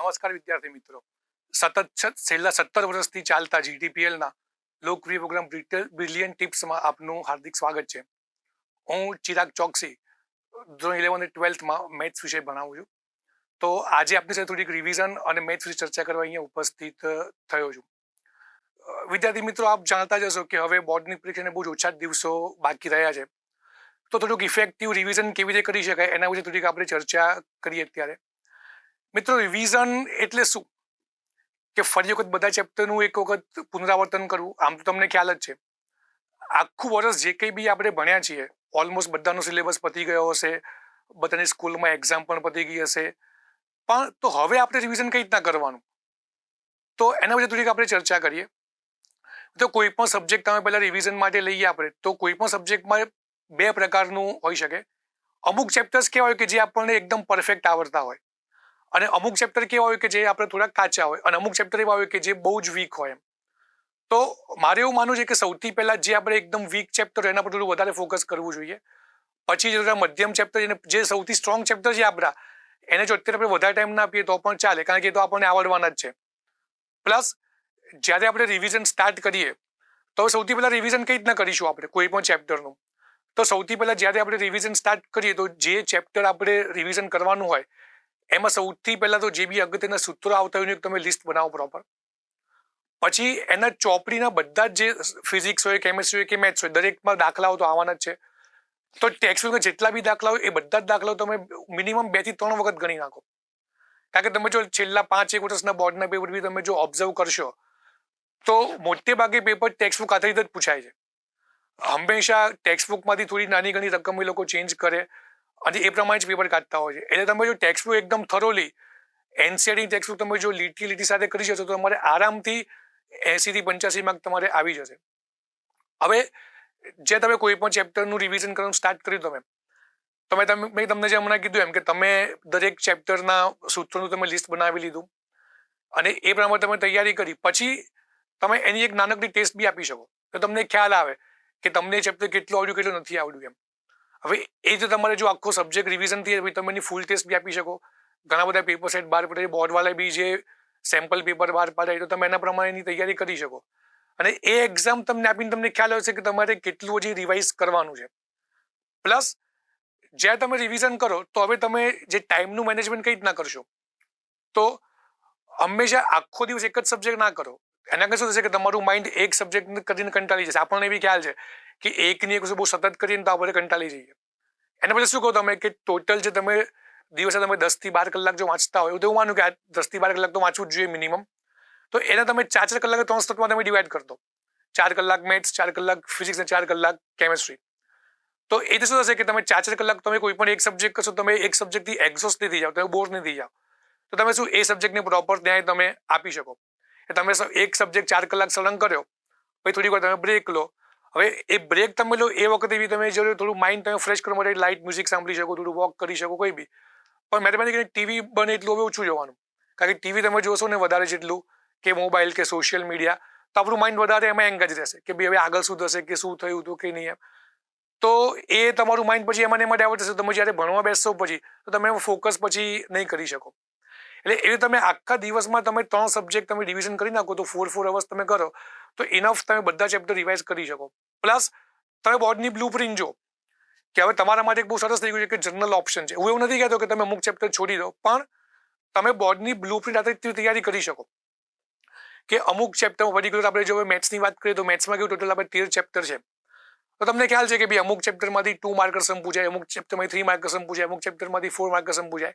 નમસ્કાર વિદ્યાર્થી મિત્રો. સતત છેલ્લા સત્તર વર્ષથી ચાલતા જીટીપીએલના લોકપ્રિય પ્રોગ્રામ બ્રિલિયન ટિપ્સમાં આપનું હાર્દિક સ્વાગત છે. હું ચિરાગ ચોકસી, ધોરણ ઇલેવન અને ટ્વેલ્થમાં મેથ્સ વિષય ભણાવું છું. તો આજે આપની સાથે થોડીક રિવિઝન અને મેથ્સ વિશે ચર્ચા કરવા અહીંયા ઉપસ્થિત થયો છું. વિદ્યાર્થી મિત્રો, આપ જાણતા જ હશો કે હવે બોર્ડની પરીક્ષાને બહુ જ ઓછા દિવસો બાકી રહ્યા છે. તો થોડુંક ઇફેક્ટિવ રિવિઝન કેવી રીતે કરી શકાય એના વિશે થોડીક આપણે ચર્ચા કરીએ અત્યારે. મિત્રો રિવિઝન એટલે શું? કે ફરી વખત બધા ચેપ્ટરનું એક વખત પુનરાવર્તન કરવું, આમ તો તમને ખ્યાલ જ છે. આખું વર્ષ જે કંઈ બી આપણે ભણ્યા છીએ ઓલમોસ્ટ બધાનો સિલેબસ પતી ગયો હશે, બધાની સ્કૂલમાં એક્ઝામ પણ પતી ગઈ હશે. પણ તો હવે આપણે રિવિઝન કઈ રીતના કરવાનું? તો એના વિશે થોડીક આપણે ચર્ચા કરીએ. તો કોઈ પણ સબ્જેક્ટ તમે પહેલાં રિવિઝન માટે લઈએ આપણે, તો કોઈ પણ સબ્જેક્ટમાં બે પ્રકારનું હોઈ શકે. અમુક ચેપ્ટર્સ કેવા હોય કે જે આપણને એકદમ પરફેક્ટ આવડતા હોય. અને અમુક ચેપ્ટર કેવા હોય કે જે આપણે થોડા કાચા હોય અને અમુક ચેપ્ટર એવા હોય કે જે બહુ જ વીક હોય એમ. તો મારે એવું માનવું છે કે સૌથી પહેલા જે આપણે એકદમ વીક ચેપ્ટર એના પર થોડું વધારે ફોકસ કરવું જોઈએ. પછી જે મધ્યમ ચેપ્ટર જે સૌથી સ્ટ્રોંગ ચેપ્ટર છે આપણા, એને જો અત્યારે આપણે વધારે ટાઈમ ના આપીએ તો પણ ચાલે, કારણ કે એ તો આપણને આવડવાના જ છે. પ્લસ જ્યારે આપણે રિવિઝન સ્ટાર્ટ કરીએ, તો સૌથી પહેલા રિવિઝન કઈ રીતના કરીશું આપણે? કોઈ પણ ચેપ્ટરનું તો સૌથી પહેલા જ્યારે આપણે રિવિઝન સ્ટાર્ટ કરીએ તો જે ચેપ્ટર આપણે રિવિઝન કરવાનું હોય એમાં સૌથી પહેલા તો જે બી અગત્યના સૂત્રો આવતા હોય તમે લિસ્ટ બનાવો પ્રોપર પછી એના ચોપડીના બધા જ જે ફિઝિક્સ હોય કેમેસ્ટ્રી હોય કે મેથ્સ હોય, દરેકમાં દાખલાઓ તો આવવાના જ છે. તો ટેક્સ્ટબુકમાં જેટલા બી દાખલા હોય, એ બધા જ દાખલાઓ તમે મિનિમમ બેથી ત્રણ વખત ગણી નાખો. કારણ કે તમે જો છેલ્લા પાંચ એક વર્ષના બોર્ડના પેપર બી તમે જો ઓબ્ઝર્વ કરશો, તો મોટે ભાગે પેપર ટેક્સ્ટબુક આધારિત જ પૂછાય છે. હંમેશા ટેક્સ્ટબુકમાંથી થોડી નાની ઘણી રકમ એ લોકો ચેન્જ કરે. અને એ પ્રમાણે જ પેપર કાઢતા હોય છે. એટલે તમે જો ટેક્સ્ટબુક એકદમ થરોલી એનસીઆરટી ટેક્સ્ટબુક તમે જો લીટી લીટી સાથે કરી જશો તો તમારે આરામથી એસી થી પંચ્યાસી માર્ક તમારે આવી જશે. હવે, જે તમે કોઈ પણ ચેપ્ટરનું રિવિઝન કરવાનું સ્ટાર્ટ કર્યું તમે તમે તમે, મેં તમને જે હમણાં કીધું એમ કે તમે દરેક ચેપ્ટરના સૂત્રોનું તમે લિસ્ટ બનાવી લીધું, અને એ પ્રમાણે તમે તૈયારી કરી, પછી તમે એની એક નાનકડી ટેસ્ટ બી આપી શકો. તો તમને ખ્યાલ આવે કે તમને ચેપ્ટર કેટલું આવડ્યું, કેટલું નથી આવડ્યું એમ. હવે એ જો તમારે જો આખો સબ્જેક્ટ રિવિઝનથી તમે એની ફૂલ ટેસ્ટ બી આપી શકો. ઘણા બધા પેપર સેટ બહાર પડે બોર્ડવાળા બી જે સેમ્પલ પેપર બહાર પાડે તો તમે એના પ્રમાણેની તૈયારી કરી શકો. અને એ એક્ઝામ તમને આપીને તમને ખ્યાલ આવશે કે તમારે કેટલું હજી રિવાઇઝ કરવાનું છે. પ્લસ જ્યારે તમે રિવિઝન કરો તો હવે તમે જે ટાઈમનું મેનેજમેન્ટ કઈ રીતના કરશો? તો હંમેશા આખો દિવસ એક જ સબ્જેક્ટ ના કરો. એના શું થશે કે તમારું માઇન્ડ એક સબ્જેક્ટ કરીને કંટાળી જશે. આપણને એવી ખ્યાલ છે. કે એકની એક વસ્તુ બહુ સતત કરીને તો આપણે કંટાળી જઈએ. એના પછી શું કહો તમે કે ટોટલ જે તમે દિવસે તમે દસથી બાર કલાક જો વાંચતા હોય તો હું માનું કે આ દસથી બાર કલાક તો વાંચવું જ જોઈએ મિનિમમ તો એને તમે ચાર ચાર કલાક ત્રણ સતતમાં તમે ડિવાઈડ કરતો ચાર કલાક મેથ્સ ચાર કલાક ફિઝિક્સ અને ચાર કલાક કેમેસ્ટ્રી તો એ શું થશે કે તમે ચાર ચાર કલાક તમે કોઈ પણ એક સબ્જેક્ટ કરશો, તમે એક સબ્જેક્ટથી એક્ઝોસ્ટ નહીં થઈ જાઓ, તમે બોર નહીં થઈ જાઓ. તો તમે શું એ સબ્જેક્ટને પ્રોપર ધ્યાન તમે આપી શકો. તમે એક સબ્જેક્ટ ચાર કલાક સળંગ કર્યો, પછી થોડીક વાર તમે બ્રેક લો હવે એ બ્રેક તમે લો, એ વખતે બી તમે જરૂર થોડું માઇન્ડ તમે ફ્રેશ કરવા માટે લાઇટ મ્યુઝિક સાંભળી શકો, થોડું વોક કરી શકો, કોઈ બી. પણ મહેરબાની કરીને ટીવી બને એટલું હવે ઓછું જોવાનું. કારણ કે ટીવી તમે જોશો ને વધારે જેટલું કે મોબાઈલ કે સોશિયલ મીડિયા તો આપણું માઇન્ડ વધારે એમાં એંગેજ રહેશે કે ભાઈ હવે આગળ શું થશે, કે શું થયું હતું, કે નહીં એમ. તો એ તમારું માઇન્ડ પછી એમાં એમાં ડાયવર્ટ થશે તમે જ્યારે ભણવા બેસશો પછી, તો તમે ફોકસ પછી નહીં કરી શકો. એટલે એવી તમે આખા દિવસમાં તમે ત્રણ સબ્જેક્ટ તમે ડિવિઝન કરી નાખો, તો ફોર ફોર અવર્સ તમે કરો, તો ઇનફ તમે બધા ચેપ્ટર રિવાઇઝ કરી શકો. પ્લસ તમે બોર્ડની બ્લુ પ્રિન્ટ જો કે હવે તમારા માટે બહુ સરસ થઈ ગયું છે કે જનરલ ઓપ્શન છે. હું એવું નથી કહેતો કે તમે અમુક ચેપ્ટર છોડી દો, પણ તમે બોર્ડની બ્લુ પ્રિન્ટ આધારિત તૈયારી કરી શકો. કે અમુક ચેપ્ટર પર્ટિક્યુલર આપણે જો મેથ્સની વાત કરીએ, તો મેથ્સમાં કેવું ટોટલ આપણે તેર ચેપ્ટર છે. તો તમને ખ્યાલ છે કે ભાઈ અમુક ચેપ્ટરમાંથી ટુ માર્કર્સમ પૂછાય, અમુક ચેપ્ટરમાંથી થ્રી માર્કર્સમ પૂછાય, અમુક ચેપ્ટરમાંથી ફોર માર્કર્સમ પૂછાય.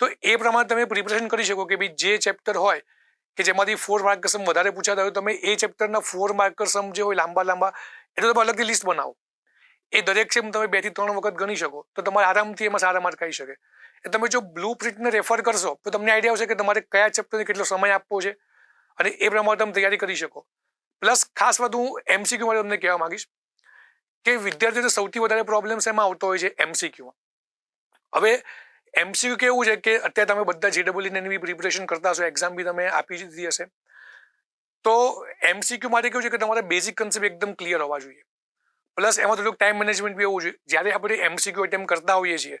તો એ પ્રમાણે તમે પ્રિપરેશન કરી શકો કે ભાઈ જે ચેપ્ટર હોય, કે જેમાંથી ફોર માર્કર્સમ વધારે પૂછાતા હોય તમે એ ચેપ્ટરના ફોર માર્કર્સમ જે હોય લાંબા લાંબા, એટલે તમે અલગથી લિસ્ટ બનાવો. એ દરેક સેમ તમે બેથી ત્રણ વખત ગણી શકો, તો તમારે આરામથી એમાં સારા માર્ક આવી શકે. એ તમે જો બ્લુ પ્રિન્ટને રેફર કરશો, તો તમને આઈડિયા આવશે કે તમારે કયા ચેપ્ટરને કેટલો સમય આપવો છે, અને એ પ્રમાણે તમે તૈયારી કરી શકો. પ્લસ ખાસ વાત હું એમસીક્યુ માટે તમને કહેવા માંગીશ, કે વિદ્યાર્થીઓને સૌથી વધારે પ્રોબ્લેમ્સ એમાં આવતો હોય છે એમસીક્યુમાં હવે એમસીક્યુ કેવું છે કે અત્યારે તમે બધા જીડબલની એની પ્રિપરેશન કરતા હશો એક્ઝામ બી તમે આપી દીધી હશે. તો એમસીક્યુ માટે કેવું છે કે તમારે બેઝિક કન્સેપ્ટ એકદમ ક્લિયર હોવા જોઈએ. પ્લસ એમાં થોડુંક ટાઈમ મેનેજમેન્ટ બી હોવું જોઈએ. જ્યારે આપણે એમસીક્યુ અટેમ્પ કરતા હોઈએ છીએ,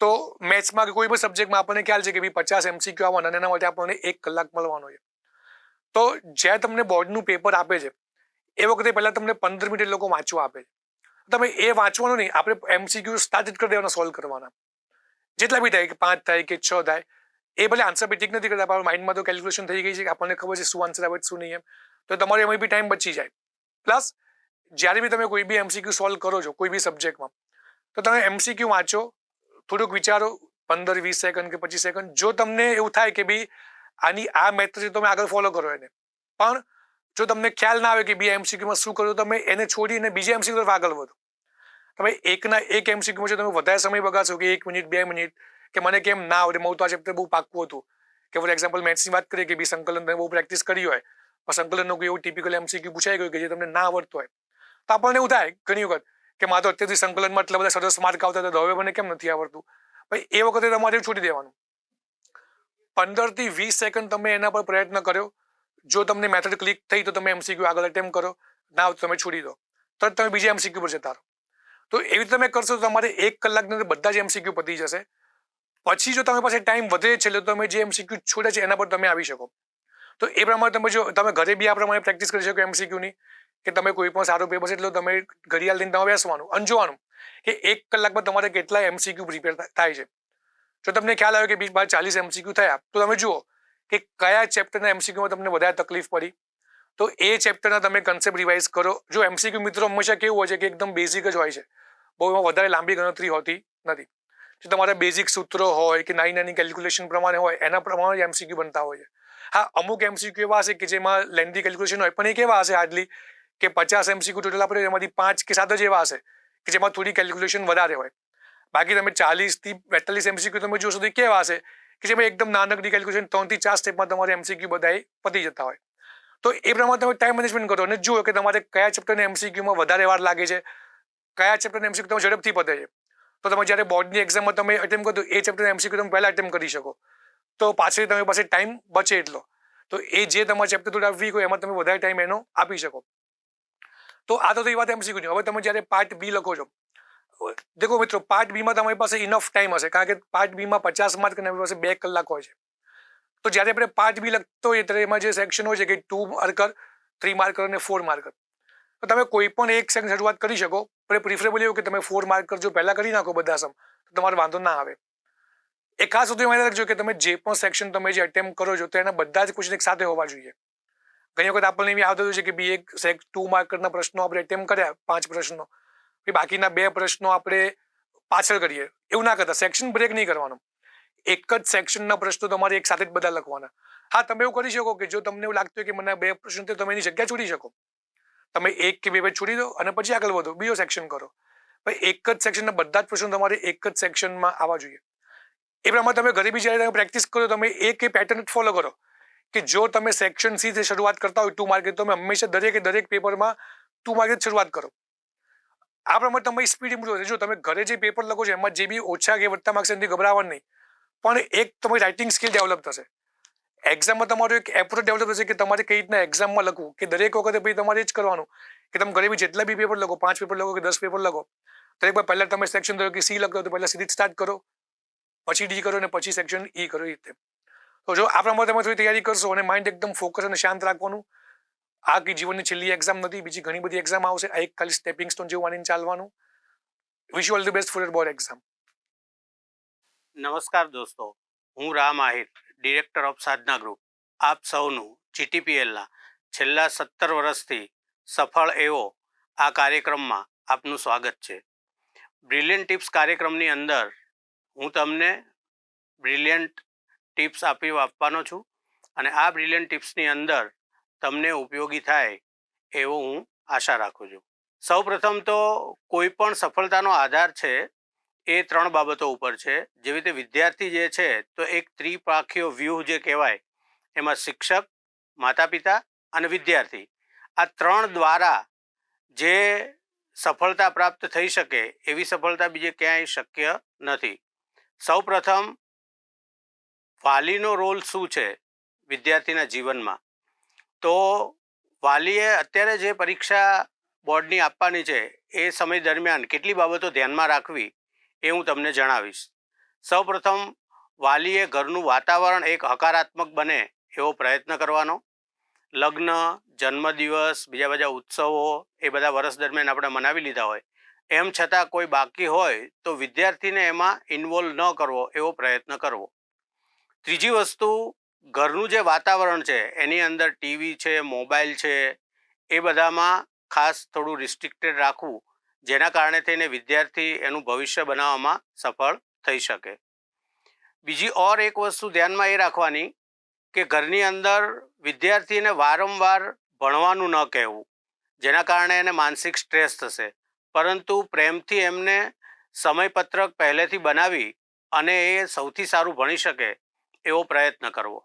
તો મેથ્સમાં કે કોઈ પણ સબ્જેક્ટમાં આપણને ખ્યાલ છે કે ભાઈ પચાસ એમસીક્યુ આવવાના અને એના માટે આપણને એક કલાક મળવાનો છે. તો જ્યાં તમને બોર્ડનું પેપર આપે છે, એ વખતે પહેલાં તમને પંદર મિનિટ લોકો વાંચવા આપે છે. તમે એ વાંચવાનું નહીં, આપણે એમસીક્યુ સ્ટાર્ટ કરી દેવાના સોલ્વ કરવાના. જેટલા બી થાય કે પાંચ થાય કે છ થાય, એ ભલે આન્સર બી ઠીક નથી કરતા આપણા માઇન્ડમાં તો કેલ્ક્યુલેશન થઈ ગઈ છે કે આપણને ખબર છે શું આન્સર આવે શું નહીં એમ. તો તમારે એમાં બી ટાઈમ બચી જાય. પ્લસ જ્યારે બી તમે કોઈ બી એમસીક્યુ સોલ્વ કરો છો, કોઈ બી સબ્જેક્ટમાં તો તમે એમસીક્યુ વાંચો, થોડુંક વિચારો, પંદર, વીસ સેકન્ડ કે પચીસ સેકન્ડ જો તમને એવું થાય કે ભાઈ આની આ મેથડ છે તમે આગળ ફોલો કરો એને. પણ જો તમને ખ્યાલ ના આવે કે બી એમસીક્યુમાં શું કરવું તમે એને છોડીને બીજા એમસીક્યુ તરફ આગળ વધો. તમે એકના એક એમસીક્યુમાં છે, તમે વધારે સમય બગાડશો કે એક મિનિટ, બે મિનિટ? કે મને કેમ ના આવડે? મારું તો આ ચેપ્ટર બહુ પાક્કું હતું. કે ફોર એક્ઝામ્પલ મેથ્સની વાત કરીએ કે બી સંકલન તમે બહુ પ્રેક્ટિસ કરી હોય, પણ સંકલનનો કોઈ એવું ટિપિકલ એમસીક્યુ પૂછાઈ ગયું કે જે તમને ના આવડતું હોય. તો આપણને એવું થાય ઘણી વખત કે મારે તો અત્યારથી સંકલનમાં એટલા બધા સરસ માર્ક આવતા હતા હવે મને કેમ નથી આવડતું? ભાઈ એ વખતે તમારે છોડી દેવાનું. પંદરથી વીસ સેકન્ડ તમે એના પર પ્રયત્ન કર્યો. જો તમને મેથડ ક્લિક થઈ તો તમે એમસીક્યુ આગળ અટેમ્પ કરો. ના તો તમે છોડી દો. તરત તમે બીજા એમસીક્યુ પર જતા રહો. તો એવી રીતે તમે કરશો તો તમારે એક કલાકની અંદર બધા જ એમસીક્યુ પતી જશે. પછી જો તમારી પાસે ટાઈમ વધે છે, એટલે તમે જે એમસીક્યુ છોડે છે, એના પર તમે આવી શકો. તો એ પ્રમાણે તમે જો, તમે ઘરે બી આ પ્રમાણે પ્રેક્ટિસ કરી શકો એમસીક્યુની કે તમે કોઈ પણ સારું પેપર છે, એટલે તમે ઘડિયાળ લઈને તમે બેસવાનું. અને જોવાનું કે એક કલાકમાં તમારે કેટલા એમસીક્યુ પ્રિપેર થાય છે. જો તમને ખ્યાલ આવ્યો કે બીજ બાર ચાલીસ એમસીક્યુ થયા, તો તમે જુઓ કે કયા ચેપ્ટરના એમસીક્યુમાં તમને વધારે તકલીફ પડી. તો એ ચેપ્ટરના તમે કન્સેપ્ટ રિવાઇઝ કરો. જો એમસીક્યુ મિત્રો હંમેશા કેવું હોય છે કે એકદમ બેઝિક જ હોય છે. બહુ એમાં વધારે લાંબી ગણતરી હોતી નથી. જો તમારા બેઝિક સૂત્રો હોય કે નાની નાની કેલ્ક્યુલેશન પ્રમાણે હોય, એના પ્રમાણે જ એમસીક્યુ બનતા હોય છે. હા, અમુક એમસીક્યુ એવા હશે કે જેમાં લેન્ધી કેલ્ક્યુલેશન હોય, પણ એ કેવા હશે હાર્ડલી કે પચાસ એમસીક્યુ ટોટલ આપણે એમાંથી પાંચ કે સાત જ એવા હશે કે જેમાં થોડી કેલ્ક્યુલેશન વધારે હોય. બાકી તમે ચાલીસથી બેતાલીસ એમસીક્યુ તમે જોશો તો એ કેવા હશે? કે જેમાં એકદમ નાનકડી કેલ્ક્યુલેશન ત્રણથી ચાર સ્ટેપમાં તમારે એમસીક્યુ બધાએ પતી જતા હોય. તો એ પ્રમાણે તમે ટાઈમ મેનેજમેન્ટ કરો. અને જુઓ કે તમારે કયા ચેપ્ટરને એમસીક્યુમાં વધારે વાર લાગે છે. કયા ચેપ્ટરને એમસીક્યુ તમે ઝડપથી પતે છે. તો તમે જ્યારે બોર્ડની એક્ઝામમાં તમે અટેમ્પ કરો એ ચેપ્ટર એમસીક્યુ તમે પહેલાં અટેમ્પ કરી શકો. તો પાછળ તમે પાસે ટાઈમ બચે એટલો. તો એ જે તમારા ચેપ્ટર થોડા વીક હોય, એમાં તમે વધારે ટાઈમ એનો આપી શકો. તો આ તો એ વાત એમસીક્યુની હવે તમે જ્યારે પાર્ટ બી લખો છો દેખો મિત્રો પાર્ટ બીમાં તમારી પાસે ઇનફ ટાઈમ હશે. કારણ કે પાર્ટ બીમાં પચાસ માર્ક અને પાસે બે કલાક હોય છે. તો જ્યારે આપણે પાર્ટ બી લખતો હોઈએ ત્યારે એમાં જે સેક્શન હોય છે કે ટુ માર્કર થ્રી માર્કર અને ફોર માર્કર તો તમે કોઈ પણ એક સેક્શન શરૂઆત કરી શકો, પણ પ્રિફરેબલ એવું કે તમે ફોર માર્કર જો પહેલાં કરી નાખો બધા સમ તો તમારે વાંધો ના આવે. એ ખાસ સુધી માહિતી રાખજો કે તમે જે પણ સેક્શન તમે જે અટેમ્પ કરો છો, તો એના બધા જ ક્વેશ્ચન એક સાથે હોવા જોઈએ. ઘણી વખત આપણને એવી આવતું છે કે બી એક સેક ટુ માર્કરના પ્રશ્નો આપણે અટેમ્પ કર્યા, પાંચ પ્રશ્નો. બાકીના બે પ્રશ્નો આપણે પાછળ કરીએ. એવું ના કરતા સેક્શન બ્રેક નહીં કરવાનું. એક જ સેક્શનના પ્રશ્નો તમારે એક સાથે જ બધા લખવાના. હા, તમે એવું કરી શકો કે જો તમને એવું લાગતું હોય કે મને બે પ્રશ્નો તો તમે એની જગ્યા છોડી શકો. તમે એક કે બે પેજ છોડી દો અને પછી આગળ વધો. બીજો સેક્શન કરો. ભાઈ, એક જ સેક્શનના બધા જ પ્રશ્નો તમારે એક જ સેક્શનમાં આવવા જોઈએ. એ પ્રમાણે તમે ગરીબી જ્યારે તમે પ્રેક્ટિસ કરો તમે એક એ પેટર્ન ફોલો કરો કે જો તમે સેક્શન સી થી શરૂઆત કરતા હોય ટુ માર્કેટ તમે હંમેશા દરેકે દરેક પેપરમાં ટુ માર્કેટ શરૂઆત કરો. આ પ્રમાણે તમારી સ્પીડ ઇમ્પ્રુવ જો તમે ઘરે જે પેપર લખો છો, એમાં જે બી ઓછા કે વધતા માર્ક્સ એનાથી ગભરાવાનું નહીં. પણ એક તમારી રાઇટિંગ સ્કિલ ડેવલપ થશે. એક્ઝામમાં તમારું એક એપ્રોચ ડેવલપ થશે કે તમારે કઈ રીતના એક્ઝામમાં લખવું? કે દરેક વખતે ભાઈ તમારે જ કરવાનું? કે તમે ઘરે બી જેટલા બી પેપર લખો, પાંચ પેપર લખો કે દસ પેપર લખો, દરેક વાર પહેલાં તમે સેક્શન ધરો કે સી લખો, તો પહેલાં સીધી સ્ટાર્ટ કરો, પછી ડી કરો અને પછી સેક્શન ઈ કરો એ રીતે. તો જો આ પ્રમાણે તમે થોડી તૈયારી કરશો અને માઇન્ડ એકદમ ફોકસ અને શાંત રાખવાનું. આ કે જીવનની છેલ્લી એક્ઝામ નથી, બીજી ઘણી બધી એક્ઝામ આવશે. આ એક ખાલી સ્ટેપિંગ સ્ટોન જેવું માનીને ચાલવાનું. Wish all the best for your board exam નમસ્કાર દોસ્તો, હું Ram Ahir director of Sadhana group આપ સૌનું જીટીપીએલના છેલ્લા સત્તર વર્ષથી સફળ એવો આ કાર્યક્રમમાં આપનું સ્વાગત છે. બ્રિલિયન્ટ ટિપ્સ કાર્યક્રમની અંદર હું તમને બ્રિલિયન્ટ ટિપ્સ આપી આપવાનો છું અને આ બ્રિલિયન્ટ ટિપ્સની અંદર તમને ઉપયોગી થાય એવો હું આશા રાખું છું. સૌપ્રથમ તો કોઈ પણ સફળતાનો આધાર છે એ ત્રણ બાબતો ઉપર છે. જેવી રીતે વિદ્યાર્થી જે છે, તો એક ત્રિપાખીઓ વ્યૂહ જે કહેવાય, એમાં શિક્ષક માતા પિતા અને વિદ્યાર્થી. આ ત્રણ દ્વારા જે સફળતા પ્રાપ્ત થઈ શકે, એવી સફળતા બીજે ક્યાંય શક્ય નથી. સૌપ્રથમ, વાલીનો રોલ શું છે વિદ્યાર્થીના જીવનમાં? તો વાલીએ અત્યારે જે પરીક્ષા બોર્ડની આપવાની છે, એ સમય દરમિયાન કેટલી બાબતો ધ્યાનમાં રાખવી એ હું તમને જણાવીશ. સૌપ્રથમ, વાલીએ ઘરનું વાતાવરણ એક હકારાત્મક બને એવો પ્રયત્ન કરવાનો. લગ્ન, જન્મદિવસ, બીજા બધા ઉત્સવો એ બધા વર્ષ દરમિયાન આપણે મનાવી લીધા હોય. એમ છતાં કોઈ બાકી હોય તો વિદ્યાર્થીને એમાં ઇન્વોલ્વ ન કરવો એવો પ્રયત્ન કરવો. ત્રીજી વસ્તુ, ઘરનું જે વાતાવરણ છે, એની અંદર ટીવી છે, મોબાઈલ છે, એ બધામાં ખાસ થોડું રિસ્ટ્રિક્ટેડ રાખવું જેના કારણે થઈને વિદ્યાર્થી એનું ભવિષ્ય બનાવવામાં સફળ થઈ શકે. બીજી ઓર એક વસ્તુ ધ્યાનમાં એ રાખવાની કે ઘરની અંદર વિદ્યાર્થીને વારંવાર ભણવાનું ન કહેવું, જેના કારણે એને માનસિક સ્ટ્રેસ થશે. પરંતુ પ્રેમથી એમને સમયપત્રક પહેલેથી બનાવી અને એ સૌથી સારું ભણી શકે એવો પ્રયત્ન કરવો.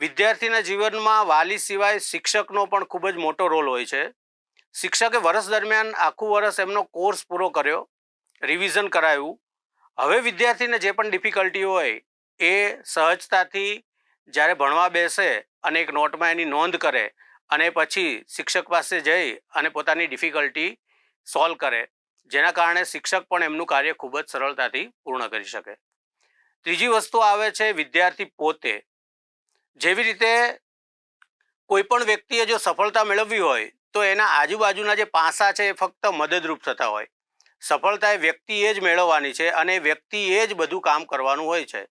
વિદ્યાર્થીના જીવનમાં વાલી સિવાય શિક્ષકનો પણ ખૂબ જ મોટો રોલ હોય છે. શિક્ષકે વર્ષ દરમિયાન આખું વર્ષ એમનો કોર્સ પૂરો કર્યો રિવિઝન કરાયું. હવે વિદ્યાર્થીને જે પણ ડિફિકલ્ટી હોય, એ સહજતાથી જ્યારે ભણવા બેસે અને એક નોટમાં એની નોંધ કરે અને પછી શિક્ષક પાસે જઈ અને પોતાની ડિફિકલ્ટી સોલ્વ કરે, જેના કારણે શિક્ષક પણ એમનું કાર્ય ખૂબ જ સરળતાથી પૂર્ણ કરી શકે. ત્રીજી વસ્તુ આવે છે વિદ્યાર્થી પોતે. જેવી રીતે કોઈ પણ વ્યક્તિએ જો સફળતા મેળવવી હોય તો એના આજુબાજુના જે પાસા છે એ ફક્ત મદદરૂપ થતા હોય. સફળતા એ વ્યક્તિએ જ મેળવવાની છે અને વ્યક્તિએ જ બધું કામ કરવાનું હોય છે.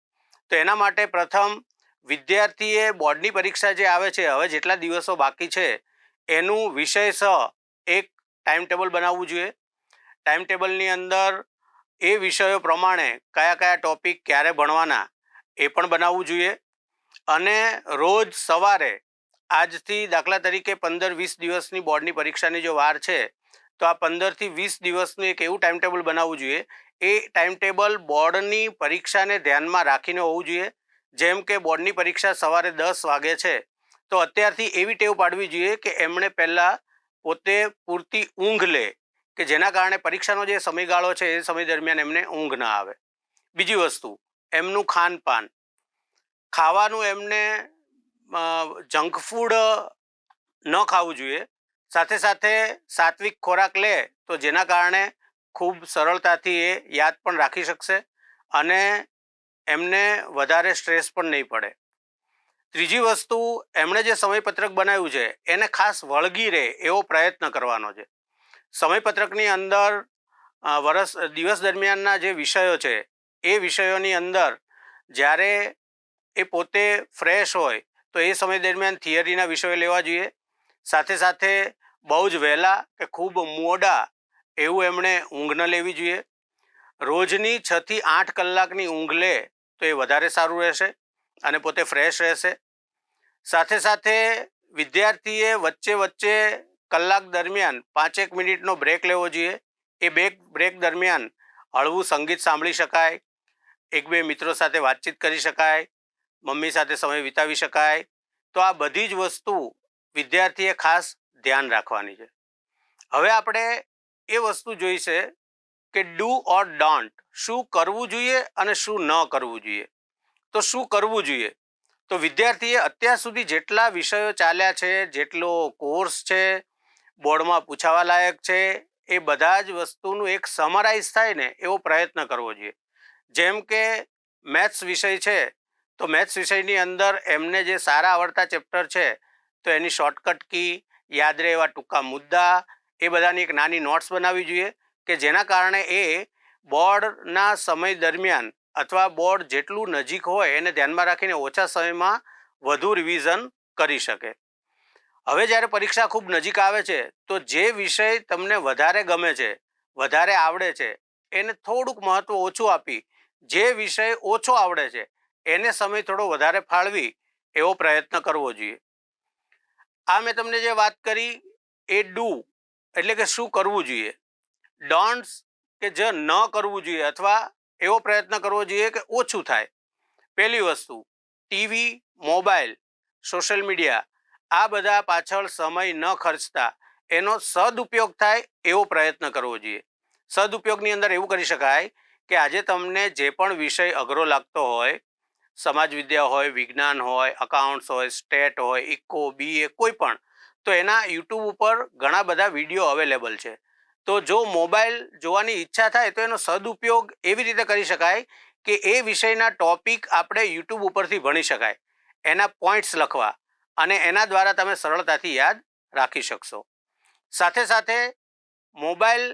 તો એના માટે પ્રથમ વિદ્યાર્થીએ બોર્ડની પરીક્ષા જે આવે છે, હવે જેટલા દિવસો બાકી છે, એનું વિષય સ એક ટાઈમ ટેબલ બનાવવું જોઈએ. ટાઈમ ટેબલની અંદર એ વિષયો પ્રમાણે કયા કયા ટોપિક ક્યારે ભણવાના એ પણ બનાવવું જોઈએ. અને રોજ સવારે આજથી દાખલા તરીકે પંદર વીસ દિવસની બોર્ડની પરીક્ષાની જો વાર છે, તો આ પંદરથી વીસ દિવસનું એક એવું ટાઈમ ટેબલ બનાવવું જોઈએ. એ ટાઈમ ટેબલ બોર્ડની પરીક્ષાને ધ્યાનમાં રાખીને હોવું જોઈએ. જેમ કે બોર્ડની પરીક્ષા સવારે દસ વાગે છે, તો અત્યારથી એવી ટેવ પાડવી જોઈએ કે એમણે પહેલાં પોતે પૂરતી ઊંઘ લે, કે જેના કારણે પરીક્ષાનો જે સમયગાળો છે, એ સમય દરમિયાન એમને ઊંઘ ના આવે. બીજી વસ્તુ, એમનું ખાનપાન. ખાવાનું એમને જંક ફૂડ ન ખાવું જોઈએ. સાથે સાથે સાત્વિક ખોરાક લે તો જેના કારણે ખૂબ સરળતાથી એ યાદ પણ રાખી શકશે અને એમને વધારે સ્ટ્રેસ પણ નહીં પડે. ત્રીજી વસ્તુ, એમણે જે સમયપત્રક બનાવ્યું છે, એને ખાસ વળગી રહે એવો પ્રયત્ન કરવાનો છે. સમયપત્રકની અંદર વરસ, દિવસ દરમિયાનના જે વિષયો છે, એ વિષયોની અંદર જ્યારે એ પોતે ફ્રેશ હોય તો એ સમય દરમિયાન થિયરીના વિષયો લેવા જોઈએ. સાથે સાથે બહુ જ વહેલા કે ખૂબ મોડા એવું એમણે ઊંઘ ન લેવી જોઈએ. રોજની છથી આઠ કલાકની ઊંઘ લે તો એ વધારે સારું રહેશે અને પોતે ફ્રેશ રહેશે. સાથે સાથે વિદ્યાર્થીએ વચ્ચે વચ્ચે કલાક દરમિયાન પાંચેક મિનિટનો બ્રેક લેવો જોઈએ. એ બે બ્રેક દરમિયાન હળવું સંગીત સાંભળી શકાય. એક બે મિત્રો સાથે વાતચીત કરી શકાય. મમ્મી સાથે સમય વિતાવી શકાય. તો આ બધી જ વસ્તુ વિદ્યાર્થીએ ખાસ ધ્યાન રાખવાની છે. હવે આપણે એ વસ્તુ જોઈ છે કે ડુ ઓર ડોન્ટ શું કરવું જોઈએ અને શું ન કરવું જોઈએ. તો શું કરવું જોઈએ? તો વિદ્યાર્થીએ અત્યાર સુધી જેટલા વિષયો ચાલ્યા છે, જેટલો કોર્સ છે, બોર્ડમાં પૂછાવા લાયક છે, એ બધા જ વસ્તુનું એક સમરાઇઝ થાય ને એવો પ્રયત્ન કરવો જોઈએ. જેમ કે મેથ્સ વિષય છે તો મેથ્સ વિષયની અંદર એમને જે સારા આવડતા ચેપ્ટર છે, તો એની શોર્ટકટ કી, યાદ રહે એવા ટૂંકા મુદ્દા, એ બધાની એક નાની નોટ્સ બનાવવી જોઈએ કે જેના કારણે એ બોર્ડના સમય દરમિયાન અથવા બોર્ડ જેટલું નજીક હોય એને ધ્યાનમાં રાખીને ઓછા સમયમાં વધુ રિવિઝન કરી શકે. હવે જ્યારે પરીક્ષા ખૂબ નજીક આવે છે, તો જે વિષય તમને વધારે ગમે છે, વધારે આવડે છે, એને થોડુંક મહત્ત્વ ઓછું આપી જે વિષય ઓછો આવડે છે એને સમય થોડો વધારે ફાળવી એવો પ્રયત્ન કરવો જોઈએ. આ મેં તમને જે વાત કરી એ ડુ એટલે કે શું કરવું જોઈએ? ડોન્ટ્સ કે જે ન કરવું જોઈએ અથવા એવો પ્રયત્ન કરવો જોઈએ કે ઓછું થાય. પહેલી વસ્તુ, ટીવી, મોબાઈલ, સોશિયલ મીડિયા, આ બધા પાછળ સમય ન ખર્ચતા. એનો સદુપયોગ થાય એવો પ્રયત્ન કરવો જોઈએ. સદુપયોગની અંદર એવું કરી શકાય કે આજે તમને જે પણ વિષય અઘરો લાગતો હોય સમાજ વિદ્યા હોય, વિજ્ઞાન હોય અકાઉન્ટ્સ હોય સ્ટેટ હોય ઇકો બીએ કોઈ પણ, તો એના યુટ્યુબ ઉપર ઘણા બધા વીડિયો અવેલેબલ છે. તો જો મોબાઈલ જોવાની ઈચ્છા થાય તો એનો સદુપયોગ એવી રીતે કરી શકાય કે એ વિષયના ટોપિક આપણે યુટ્યુબ ઉપરથી ભણી શકાય. એના પોઈન્ટ્સ લખવા અને એના દ્વારા તમે સરળતાથી યાદ રાખી શકશો. સાથે સાથે મોબાઈલ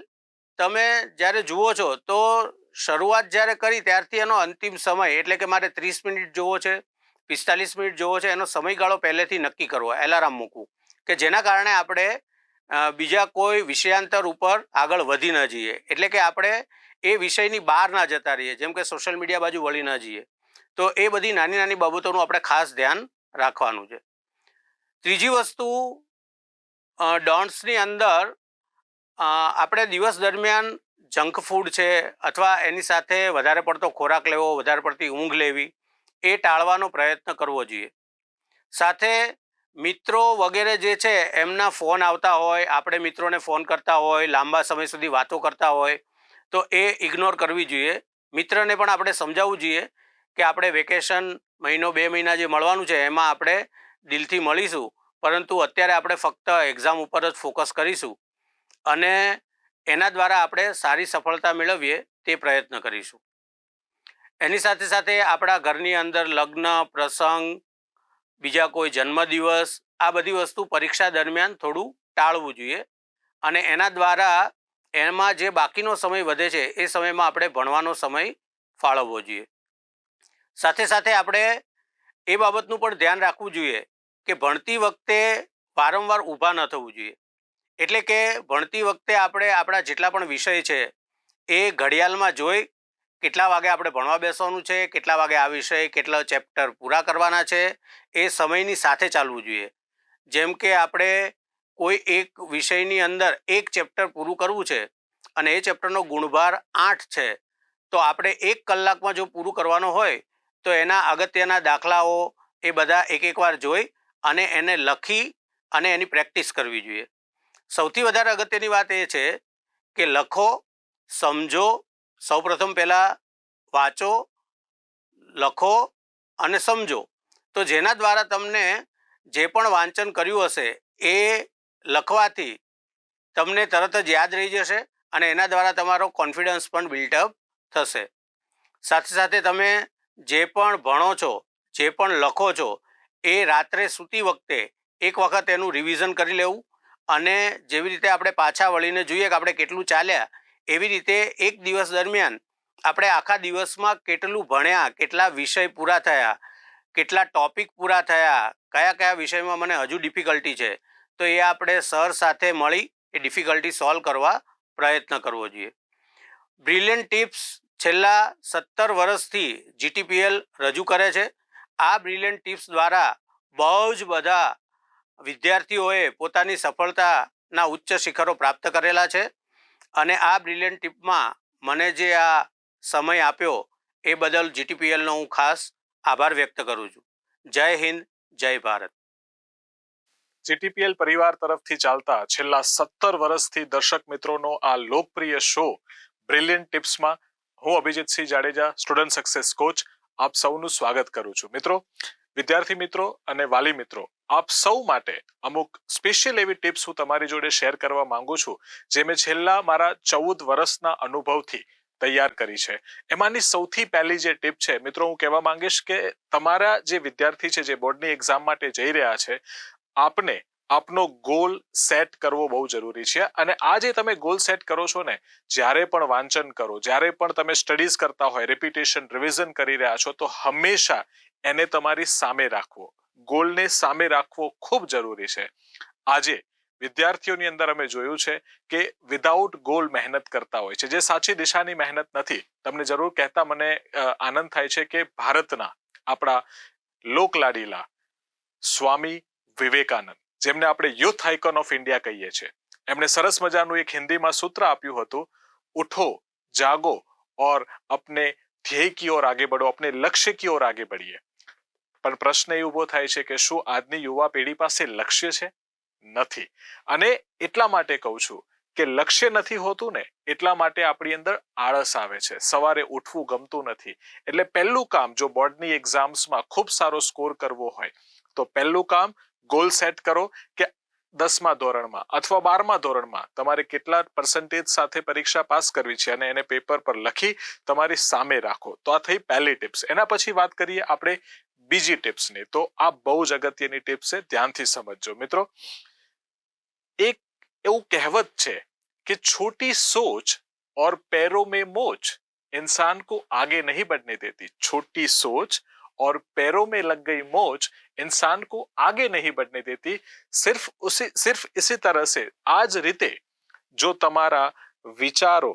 તમે જ્યારે જુઓ છો તો શરૂઆત જ્યારે કરી ત્યારથી એનો અંતિમ સમય, એટલે કે મારે ત્રીસ મિનિટ જોવો છે, પિસ્તાલીસ મિનિટ જોવો છે, એનો સમયગાળો પહેલેથી નક્કી કરવો, એલાર્મ મૂકવું, કે જેના કારણે આપણે બીજા કોઈ વિષયાંતર ઉપર આગળ વધી ન જઈએ. એટલે કે આપણે એ વિષયની બહાર ના જતા રહીએ, જેમ કે સોશિયલ મીડિયા બાજુ વળી ન જઈએ. તો એ બધી નાની નાની બાબતોનું આપણે ખાસ ધ્યાન રાખવાનું છે. ત્રીજી વસ્તુ ડોન્ટ્સની અંદર આપણે દિવસ દરમિયાન જંક ફૂડ છે અથવા એની સાથે વધારે પડતો ખોરાક લેવો, વધારે પડતી ઊંઘ લેવી, એ ટાળવાનો પ્રયત્ન કરવો જોઈએ. સાથે મિત્રો વગેરે જે છે એમના ફોન આવતા હોય, આપણે મિત્રોને ફોન કરતા હોય, લાંબા સમય સુધી વાતો કરતા હોય, તો એ ઇગ્નોર કરવી જોઈએ. મિત્રને પણ આપણે સમજાવવું જોઈએ કે આપણે વેકેશન મહિનો, બે મહિના જે મળવાનું છે એમાં આપણે દિલથી મળીશું, પરંતુ અત્યારે આપણે ફક્ત એક્ઝામ ઉપર જ ફોકસ કરીશું. અને એના દ્વારા આપણે સારી સફળતા મેળવીએ તે પ્રયત્ન કરીશું. એની સાથે સાથે આપણા ઘરની અંદર લગ્ન, પ્રસંગ, બીજા કોઈ જન્મદિવસ, આ બધી વસ્તુ પરીક્ષા દરમિયાન થોડું ટાળવું જોઈએ અને એના દ્વારા એમાં જે બાકીનો સમય વધે છે એ સમયમાં આપણે ભણવાનો સમય ફાળવવો જોઈએ. સાથે સાથે આપણે એ બાબતનું પણ ધ્યાન રાખવું જોઈએ કે ભણતી વખતે વારંવાર ઊભા ન થવું જોઈએ. એટલે કે ભણતી વખતે આપણે આપણા જેટલા પણ વિષય છે, એ ઘડિયાળમાં જોઈ કેટલા વાગે આપણે ભણવા બેસવાનું છે, કેટલા વાગે આ વિષય, કેટલા ચેપ્ટર પૂરા કરવાના છે, એ સમયની સાથે ચાલવું જોઈએ. જેમ કે આપણે કોઈ એક વિષયની અંદર એક ચેપ્ટર પૂરું કરવું છે અને એ ચેપ્ટરનો ગુણભાર આઠ છે, તો આપણે એક કલાકમાં જો પૂરું કરવાનું હોય, તો એના અગત્યના દાખલાઓ એ બધા એક એક વાર જોઈ અને એને લખી અને એની પ્રેક્ટિસ કરવી જોઈએ. સૌથી વધારે અગત્યની વાત એ છે કે લખો, સમજો, સૌપ્રથમ પહેલાં વાંચો, લખો અને સમજો. તો જેના દ્વારા તમને જે પણ વાંચન કર્યું હશે એ લખવાથી તમને તરત જ યાદ રહી જશે અને એના દ્વારા તમારો કોન્ફિડન્સ પણ બિલ્ટઅપ થશે. સાથે સાથે તમે જે પણ ભણો છો, જે પણ લખો છો, એ રાત્રે સૂતી વખતે એક વખત એનું રિવિઝન કરી લેવું. અને જેવી રીતે આપણે પાછા વળીને જોઈએ કે આપણે કેટલું ચાલ્યા, એવી રીતે એક દિવસ દરમિયાન આપણે આખા દિવસમાં કેટલું ભણ્યા, કેટલા વિષય પૂરા થયા, કેટલા ટોપિક પૂરા થયા, કયા કયા વિષયમાં મને હજુ ડિફિકલ્ટી છે, તો એ આપણે સર સાથે મળી એ ડિફિકલ્ટી સોલ્વ કરવા પ્રયત્ન કરવો જોઈએ. બ્રિલિયન્ટ ટિપ્સ છેલ્લા સત્તર વર્ષથી જીટીપીએલ રજૂ કરે છે. આ બ્રિલિયન્ટ ટિપ્સ દ્વારા બહુ જ બધા વિદ્યાર્થીઓએ પોતાની સફળતાના ઉચ્ચ શિખરો પ્રાપ્ત કરેલા છે અને આ બ્રિલિયન્ટ ટીપમાં મને જે આ સમય આપ્યો એ બદલ જીટીપીએલનો હું ખાસ આભાર વ્યક્ત કરું છું. જય હિન્દ, જય ભારત. જીટીપીએલ પરિવાર તરફથી ચાલતા છેલ્લા સત્તર વર્ષથી દર્શક મિત્રોનો આ લોકપ્રિય શો બ્રિલિયન્ટ ટિપ્સમાં હું Abhijitsinh Jadeja student success coach આપ સૌનું સ્વાગત કરું છું. મિત્રો, વિદ્યાર્થી મિત્રો અને વાલી મિત્રો આપ સૌ માટે અમુક સ્પેશિયલ એવી ટિપ્સ હું તમારી જોડે શેર કરવા માંગુ છું, જે મેં છેલ્લા મારા ચૌદ વર્ષના અનુભવથી તૈયાર કરી છે. એમાંની સૌથી પહેલી જે ટીપ છે, મિત્રો હું કહેવા માંગીશ કે તમારા જે વિદ્યાર્થી છે, જે બોર્ડની એક્ઝામ માટે જઈ રહ્યા છે, આપને આપનો ગોલ સેટ કરવો બહુ જરૂરી છે. અને આ જે તમે ગોલ સેટ કરો છો ને, જ્યારે પણ વાંચન કરો, જ્યારે પણ તમે સ્ટડીઝ કરતા હોય રિપીટેશન રિવિઝન કરી રહ્યા છો, તો હંમેશા એને તમારી સામે રાખવો. ગોલને સામે રાખવો ખૂબ જરૂરી છે. આજે વિદ્યાર્થીઓની અંદર અમે જોયું છે કે વિધાઉટ ગોલ મહેનત કરતા હોય છે. જે સાચી દિશાની મહેનત નથી. તમને જરૂર કહેતા મને આનંદ થાય છે કે ભારતના આપણા લોકલાડીલા સ્વામી વિવેકાનંદ, જેમને આપણે યુથ આઇકોન ઓફ ઇન્ડિયા કહીએ છીએ. એમણે સરસ મજાનું એક હિન્દીમાં સૂત્ર આપ્યું હતું, ઉઠો, જાગો, ઓર અપને ધ્યેય કી ઓર આગે બઢો, અપને લક્ષ્ય કી ઓર આગે બઢીએ. પણ પ્રશ્ન એ ઊભો થાય છે કે શું આજની યુવા પેઢી પાસે લક્ષ્ય છે? નથી. અને એટલા માટે કહું છું કે લક્ષ્ય નથી હોતું ને, એટલા માટે આપણી અંદર આળસ આવે છે. સવારે ઉઠવું ગમતું નથી. એટલે પહેલું કામ જો બોર્ડની એક્ઝામ્સમાં ખૂબ સારો સ્કોર કરવો હોય, તો પહેલું કામ ગોલ સેટ કરો કે દસમા ધોરણમાં અથવા બારમા ધોરણમાં તમારે કેટલા પર્સન્ટેજ સાથે પરીક્ષા પાસ કરવી છે અને એને પેપર પર લખી તમારી સામે રાખો. તો આ થઈ પહેલી ટિપ્સ એના પછી વાત કરીએ આપણે બીજી ટિપ્સની તો આ બહુ જ અગત્યની ટિપ્સ છે ધ્યાનથી સમજજો મિત્રો એક એવું કહેવત છે કે છોટી સોચ और पैरों में मोच इंसान को आगे नहीं बढ़ने देती छोटी सोच और पैरों में लग गई मोच इंसान को आगे नहीं बढ़ने देती सिर्फ उसी सिर्फ इसी तरह से આ જ રીતે જો તમારા વિચારો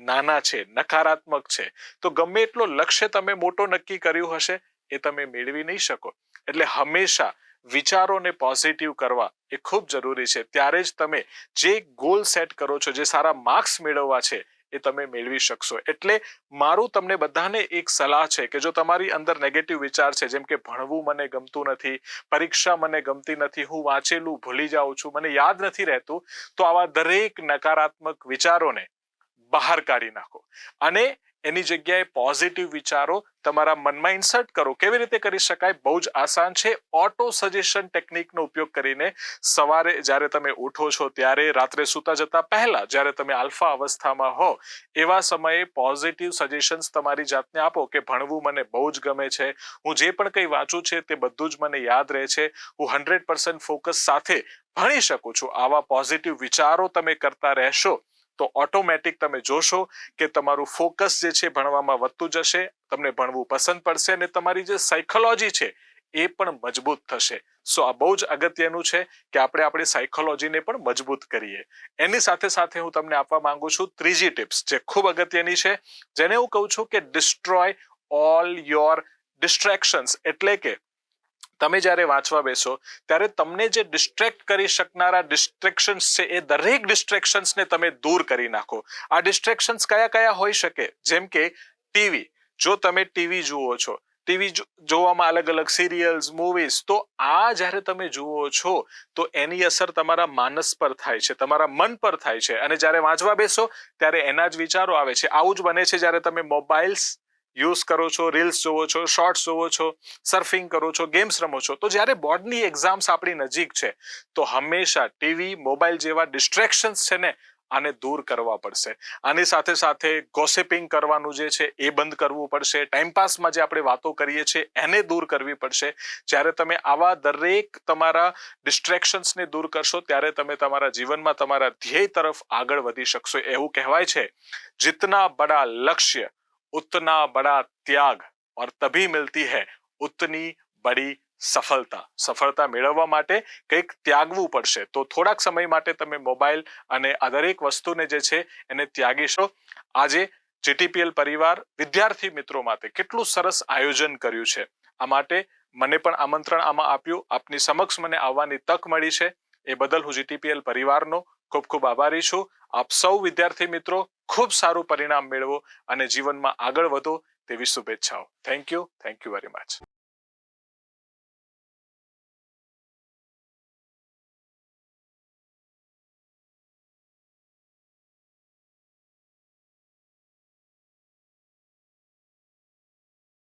નાના છે નકારાત્મક છે તો ગમે એટલો લક્ષ્ય તમે મોટો નક્કી કર્યું હશે એ તમે મેળવી નહીં શકો. એટલે હંમેશા વિચારોને પોઝિટિવ કરવા એ ખૂબ જરૂરી છે. ત્યારે જ તમે જે ગોલ સેટ કરો છો, જે સારા માર્ક્સ મેળવવા છે, એ તમે મેળવી શકશો. એટલે મારું તમને બધાને એક સલાહ છે કે જો તમારી અંદર નેગેટિવ વિચાર છે, જેમ કે ભણવું મને ગમતું નથી, પરીક્ષા મને ગમતી નથી, હું વાંચેલું ભૂલી જાઉં છું, મને યાદ નથી રહેતું, તો આવા દરેક નકારાત્મક વિચારોને બહાર કાઢી નાખો. અને એની જગ્યાએ પોઝિટિવ વિચારો તમારા મનમાં ઇન્સર્ટ કરો. કેવી રીતે કરી શકાય? બહુ જ આસાન છે. ઓટો સજેશન ટેકનિકનો ઉપયોગ કરીને સવારે જ્યારે તમે ઉઠો છો ત્યારે રાત્રે સૂતા જતા પહેલા જ્યારે તમે આલ્ફા અવસ્થામાં હો, એવા સમયે પોઝિટિવ સજેશન્સ તમારી જાતને આપો કે ભણવું મને બહુ જ ગમે છે. હું જે પણ કંઈ વાંચું છે તે બધું જ મને યાદ રહે છે. હું હંડ્રેડ પર્સન્ટ ફોકસ સાથે ભણી શકું છું. આવા પોઝિટિવ વિચારો તમે કરતા રહેશો. તો ઓટોમેટિક તમે જોશો કે તમારું ફોકસ જે છે ભણવામાં વધતું જશે, તમને ભણવું પસંદ પડશે અને તમારી જે સાયકોલોજી છે એ પણ મજબૂત થશે. સો આ બહુ જ અગત્યનું છે કે આપણે આપણી સાયકોલોજીને પણ મજબૂત કરીએ. એની સાથે સાથે હું તમને આપવા માંગુ છું ત્રીજી ટિપ્સ જે ખૂબ અગત્યની છે, જેને હું કહું છું કે ડિસ્ટ્રોય ઓલ યોર ડિસ્ટ્રેક્શન્સ એટલે કે તમે જ્યારે વાંચવા બેસો, ત્યારે તમને જે ડિસ્ટ્રેક્ટ કરી શકનારા ડિસ્ટ્રેક્શન્સ છે, એ દરેક ડિસ્ટ્રેક્શન્સને તમે દૂર કરી નાખો. આ ડિસ્ટ્રેક્શન્સ કયા કયા હોઈ શકે? જેમ કે ટીવી. જો તમે ટીવી જુઓ છો, ટીવી જોવામાં અલગ અલગ સિરિયલ્સ મૂવીઝ તો આ જ્યારે તમે જુઓ છો, તો એની અસર તમારા માનસ પર થાય છે, તમારા મન પર થાય છે. અને જ્યારે વાંચવા બેસો, ત્યારે એના જ વિચારો આવે છે. આવું જ બને છે જ્યારે તમે મોબાઈલ્સ યુઝ કરો છો, રીલ્સ જોવો છો, શોર્ટ્સ જોવો છો, સર્ફિંગ કરો છો, ગેમ્સ રમો છો, તો જ્યારે બોર્ડની એક્ઝામ્સ આપણી નજીક છે, તો હંમેશા ટીવી, મોબાઈલ જેવા ડિસ્ટ્રેક્શન્સ છે ને, આને દૂર કરવા પડશે. આની સાથે સાથે ગોસિપિંગ કરવાનું જે છે, એ બંધ કરવું પડશે. ટાઈમપાસમાં જે આપણે વાતો કરીએ છીએ, એને દૂર કરવી પડશે. જ્યારે તમે આવા દરેક તમારા ડિસ્ટ્રેક્શન્સને દૂર કરશો, ત્યારે તમે તમારા જીવનમાં તમારા ધ્યેય તરફ આગળ વધી શકશો. એવું કહેવાય છે. જીતના બડા લક્ષ્ય उतना बड़ा त्याग और तभी मिलती है उतनी बड़ी સફળતા સફળતા મેળવવા માટે કંઈક ત્યાગવું પડશે તો થોડાક સમય માટે તમે મોબાઈલ અને આ દરેક વસ્તુને જે છે એને ત્યાગીશો આજે જીટીપીએલ પરિવાર વિદ્યાર્થી મિત્રો માટે કેટલું સરસ આયોજન કર્યું છે આ માટે મને પણ આમંત્રણ આમાં આપ્યું આપની સમક્ષ મને આવવાની તક મળી છે એ બદલ હું જીટીપીએલ પરિવારનો ખૂબ ખૂબ આભારી છું. આપ સૌ વિદ્યાર્થી મિત્રો, ખૂબ સારું પરિણામ મેળવો અને જીવનમાં આગળ વધો તેવી શુભેચ્છાઓ. Thank you thank you very much